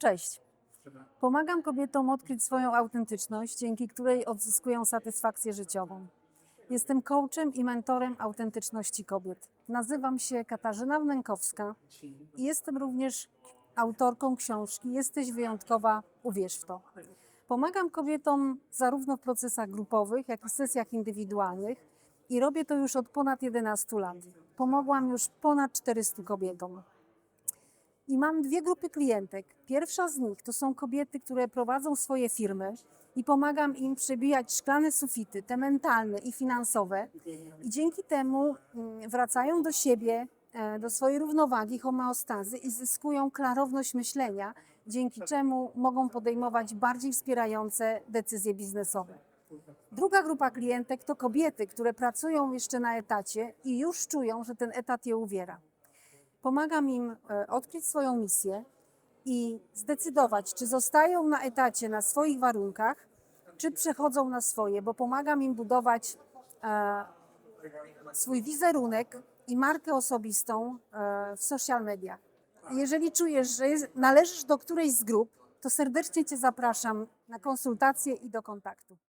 Cześć. Pomagam kobietom odkryć swoją autentyczność, dzięki której odzyskują satysfakcję życiową. Jestem coachem i mentorem autentyczności kobiet. Nazywam się Katarzyna Wnękowska i jestem również autorką książki Jesteś wyjątkowa, uwierz w to. Pomagam kobietom zarówno w procesach grupowych, jak i sesjach indywidualnych i robię to już od ponad 11 lat. Pomogłam już ponad 400 kobietom. I mam dwie grupy klientek. Pierwsza z nich to są kobiety, które prowadzą swoje firmy i pomagam im przebijać szklane sufity, te mentalne i finansowe. I dzięki temu mm, wracają do siebie, e, do swojej równowagi, homeostazy i zyskują klarowność myślenia, dzięki czemu mogą podejmować bardziej wspierające decyzje biznesowe. Druga grupa klientek to kobiety, które pracują jeszcze na etacie i już czują, że ten etat je uwiera. Pomagam im e, odkryć swoją misję i zdecydować, czy zostają na etacie na swoich warunkach, czy przechodzą na swoje, bo pomagam im budować e, swój wizerunek i markę osobistą e, w social mediach. Jeżeli czujesz, że jest, należysz do którejś z grup, to serdecznie Cię zapraszam na konsultacje i do kontaktu.